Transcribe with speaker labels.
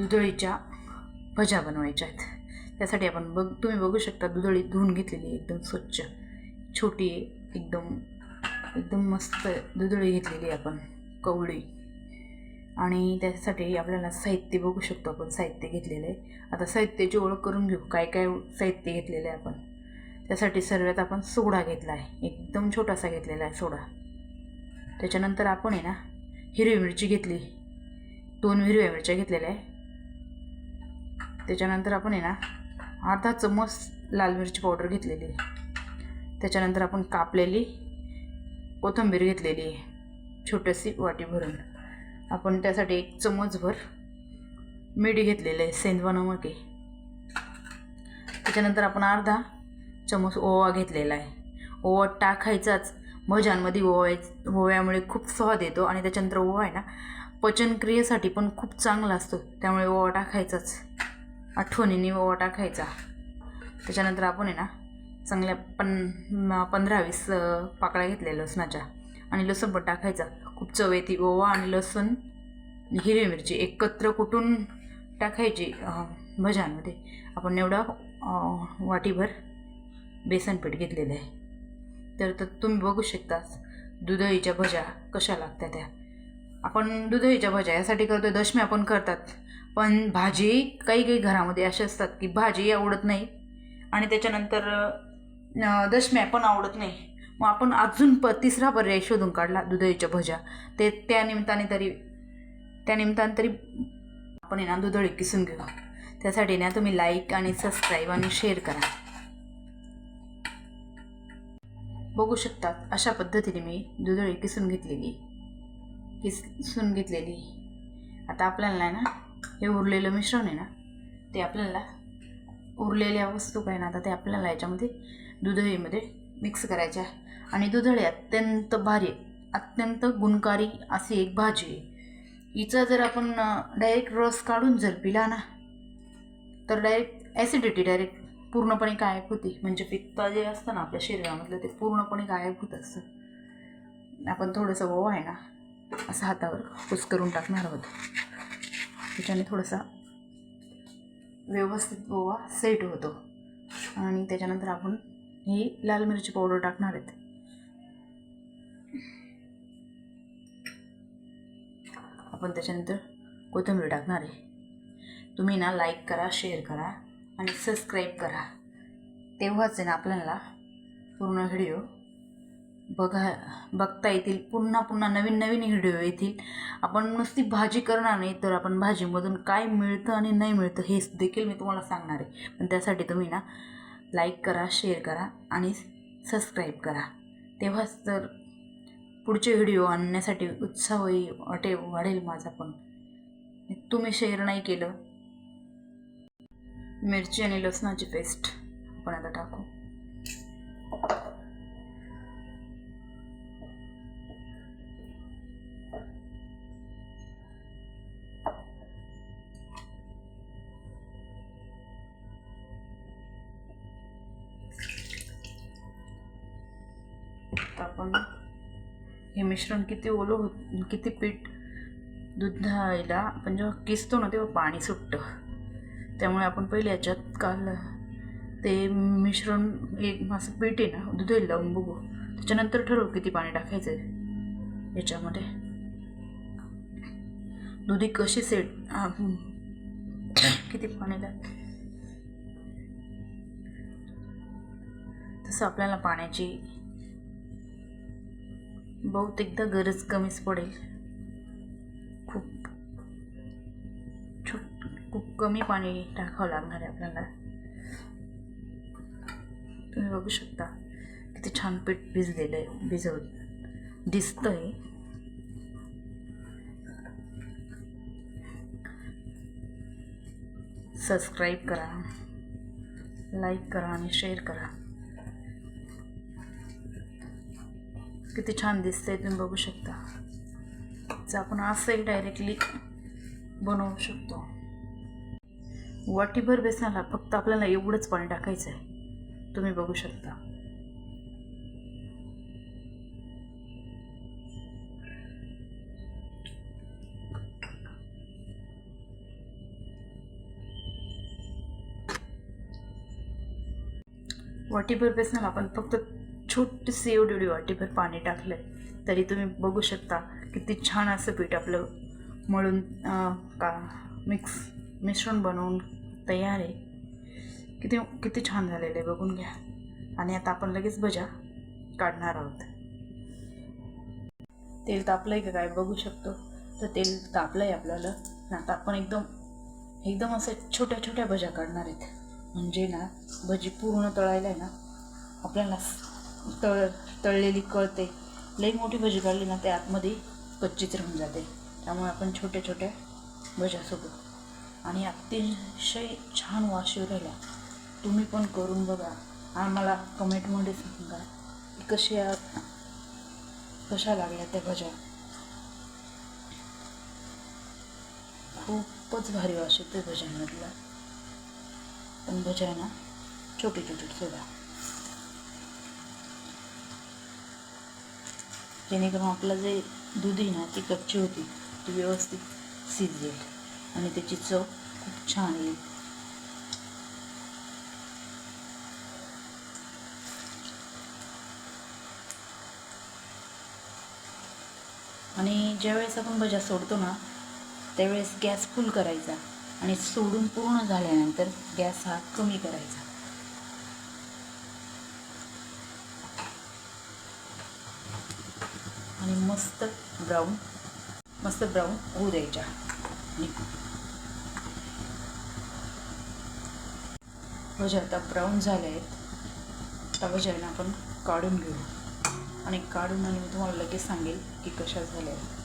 Speaker 1: दुधळीच्या भज्या बनवायच्या आहेत. त्यासाठी आपण बघ तुम्ही बघू शकता दुधळी धुवून घेतलेली एकदम स्वच्छ. छोटी एकदम एकदम मस्त दुधळी घेतलेली आहे आपण कवळी. आणि त्यासाठी आपल्याला साहित्य बघू शकतो आपण साहित्य घेतलेलं आहे. आता साहित्याची ओळख करून घेऊ काय काय साहित्य घेतलेलं आहे आपण. त्यासाठी सर्वात आपण सोडा घेतला आहे एकदम छोटासा घेतलेला आहे सोडा. त्याच्यानंतर आपण आहे ना हिरवी मिरची घेतली. दोन हिरव्या मिरच्या घेतलेल्या आहे. त्याच्यानंतर आपण आहे ना अर्धा चम्मच लाल मिरची पावडर घेतलेली आहे. त्याच्यानंतर आपण कापलेली कोथिंबीर घेतलेली आहे छोटीशी वाटी भरून. आपण त्यासाठी एक चम्मचभर मीठ घेतलेलं आहे सेंदवा नमके. त्याच्यानंतर आपण अर्धा चम्मच ओवा घेतलेला आहे. ओवा टाकायचाच. भज्यांमध्ये ओवा ओव्यामुळे खूप स्वाद येतो आणि त्याच्यानंतर ओवा आहे ना पचनक्रियेसाठी पण खूप चांगला असतो. त्यामुळे ओवा टाकायचाच. आठवणीने ओवा टाकायचा. त्याच्यानंतर आपण आहे ना चांगल्या पन पंधरा वीस पाकळ्या घेतल्या लसणाच्या आणि लसूण पण टाकायचा. खूप चव येते ओवा आणि लसूण हिरवी मिरची एकत्र कुटून टाकायची भजांमध्ये भज्यांमध्ये. आपण एवढा वाटीभर बेसनपीठ घेतलेलं आहे. तर तर तुम्ही बघू शकता दुधईच्या भज्या कशा लागतात त्या. आपण दुधईच्या भज्या यासाठी करतो दशम्या आपण करतात. पण भाजी काही काही घरामध्ये असे असतात की भाजी आवडत नाही. आणि त्याच्यानंतर दशम्या पण आवडत नाही. मग आपण अजून प तिसरा पर्याय शोधून काढला दुधळीच्या भज्या. ते त्या निमित्ताने तरी त्या निमित्ताने तरी आपण आहे ना दुधळी किसून घेऊ. त्यासाठी ना तुम्ही लाईक आणि सबस्क्राईब आणि शेअर करा. बघू शकतात अशा पद्धतीने मी दुधळी किसून घेतलेली किसून घेतलेली. आता आपल्याला आहे ना हे उरलेलं मिश्रण आहे ना ते आपल्याला उरलेल्या वस्तू काय ना आता ते आपल्याला याच्यामध्ये दुधळीमध्ये मिक्स करायच्या. आणि दुधळी अत्यंत भारी अत्यंत गुणकारी अशी एक भाजी आहे. हिचा जर आपण डायरेक्ट रस काढून जर पिला ना तर डायरेक्ट ॲसिडिटी डायरेक्ट पूर्णपणे गायब होती. म्हणजे पित्त जे असतं ना आपल्या शरीरामधलं ते पूर्णपणे गायब होत असतं. आपण थोडंसं ओवा आहे ना असं हातावर कुस करून टाकणार आहोत. त्याच्याने थोडासा व्यवस्थित गोवा सेट होतो. आणि त्याच्यानंतर आपण ही लाल मिरची पावडर टाकणार आहेत. आपण त्याच्यानंतर कोथिंबीर टाकणार आहे. तुम्ही ना लाईक करा शेअर करा आणि सबस्क्राईब करा. तेव्हाच आहे ना आपल्याला पूर्ण व्हिडिओ बघा बघता येतील. पुन्हा पुन्हा नवीन नवीन व्हिडिओ येतील. आपण नुसती भाजी करणार नाही तर आपण भाजीमधून काय मिळतं आणि नाही मिळतं हे देखील मी तुम्हाला सांगणार आहे. पण त्यासाठी तुम्ही ना लाईक करा शेअर करा आणि सबस्क्राईब करा. तेव्हाच तर पुढचे व्हिडिओ आणण्यासाठी उत्साहही वाटे वाढेल माझा पण. तुम्ही शेअर नाही केलं. मिरची आणि लसणाची पेस्ट आपण आता टाकू. आपण हे मिश्रण किती ओलं होत किती पीठ दुधायला आपण जेव्हा किसतो ना तेव्हा पाणी सुटतं. त्यामुळे आपण पहिले याच्यात काल ते मिश्रण एक असं पीठ आहे ना दुधायला लावून बघू त्याच्यानंतर ठरवू किती पाणी टाकायचं आहे याच्यामध्ये. दुधी कशी सेट किती पाणी लाग तसं आपल्याला पाण्याची बहुतेकदा गरज कमीच पडेल. खूप छोट खूप कमी पाणी टाकावं लागणार आहे आपल्याला. तुम्ही बघू शकता किती छान पीठ भिजलेलं आहे भिजवत दिसतंय. सबस्क्राईब करा लाईक करा आणि शेअर करा. किती छान दिसतंय तुम्ही बघू शकता. तर आपण असंही डायरेक्टली बनवू शकतो. वाटीभर बेसनाला फक्त आपल्याला एवढंच पाणी टाकायचं आहे तुम्ही बघू शकता. वाटीभर बेसनाला आपण फक्त छोटीशी एवढी एवढी वाटीभर पाणी टाकलं आहे तरी तुम्ही बघू शकता किती छान असं पीठ आपलं मळून का मिक्स मिश्रण बनवून तयार आहे. किती किती छान झालेलं आहे बघून घ्या. आणि आता आपण लगेच भजा काढणार आहोत. तेल तापलं आहे का काय बघू शकतो. तर तेल तापलं आहे आपल्याला आता आपण एकदम एकदम असे छोट्या छोट्या भज्या काढणार आहेत. म्हणजे ना भजी पूर्ण तळायला आहे ना आपल्याला तळ तळलेली कळते. लई मोठी भजी काढली ना ते आतमध्ये कच्चीच राहून जाते. त्यामुळे आपण छोट्या छोट्या भज्या सोबत आणि अतिशय छान वास येऊ राहिला. तुम्ही पण करून बघा. आम्हाला कमेंटमध्ये सांगा की कशा कशा लागल्या त्या भज्या. खूपच भारी वास येतो भज्यांमधला. पण भज्या आहे ना छोटी छोटी सोडा. जेणेकरून आपलं जे दूध आहे ना ती कच्ची होती. ती व्यवस्थित शिजेल. आणि त्याची चव खूप छान येईल आणि ज्यावेळेस आपण भजा सोडतो ना त्यावेळेस गॅस फुल करायचा. आणि सोडून पूर्ण झाल्यानंतर गॅस हा कमी करायचा. आणि मस्त ब्राऊन मस्त ब्राऊन होऊ द्यायच्या. आणि आता ब्राऊन झाले आहेत. आता भज्याने आपण काढून घेऊ. आणि काढून आणि मी तुम्हाला लगेच सांगेल की कशा झाल्या आहेत.